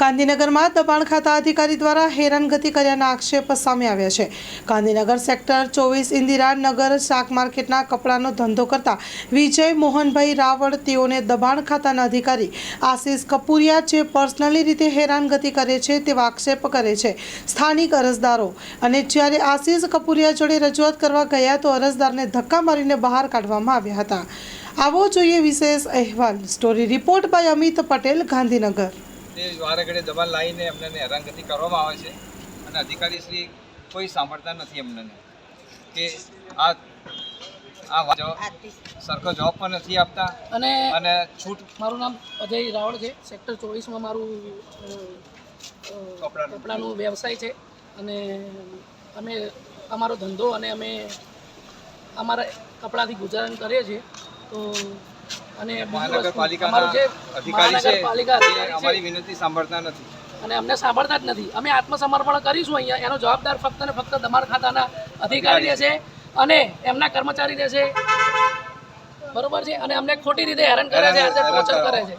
ગાંધીનગરમાં દબાણ ખાતા અધિકારી દ્વારા હેરાનગતિ કર્યાના આક્ષેપ સામે આવ્યા છે. ગાંધીનગર સેક્ટર ચોવીસ ઇન્દિરાનગર શાક માર્કેટના કપડાનો ધંધો કરતા વિજય મોહનભાઈ રાવળ તેઓને દબાણ ખાતાના અધિકારી આશિષ કપૂરિયા જે પર્સનલી રીતે હેરાનગતિ કરે છે તેવા આક્ષેપ કરે છે. સ્થાનિક અરજદારો અને જ્યારે આશિષ કપૂરિયા જોડે રજૂઆત કરવા ગયા તો અરજદારને ધક્કા મારીને બહાર કાઢવામાં આવ્યા હતા. આવો જોઈએ વિશેષ અહેવાલ. Story report by Amit Patel, Gandhinagar. તે વારે ઘડે દબાણ લાવીને અમને હેરાનગતિ કરવામાં આવે છે અને અધિકારી શ્રી કોઈ સાંભળતા નથી એમને. કે આ આ સરખો જવાબ પણ નથી આપતા. અને અને છૂટ મારું નામ અજય રાવળ છે. સેક્ટર ચોવીસમાં મારું. કપડાનું વ્યવસાય છે. અને અમે અમારો ધંધો અને અમે અમારા કપડાથી ગુજરાન કરીએ છીએ. તો અને મહાનગરપાલિકાના અધિકારી છે અમારી વિનંતી સાંભળતા નથી. અને અમને સાંભળતા જ નથી. અમે આત્મસમર્પણ કરીશું અહીંયા. એનો જવાબદાર ફક્ત ને ફક્ત દમણ ખાતાના અધિકારી રહેશે અને એમના કર્મચારી રહેશે. બરોબર છે? અને અમને ખોટી રીતે હેરાન કરે છે ટોર્ચર કરે. છે.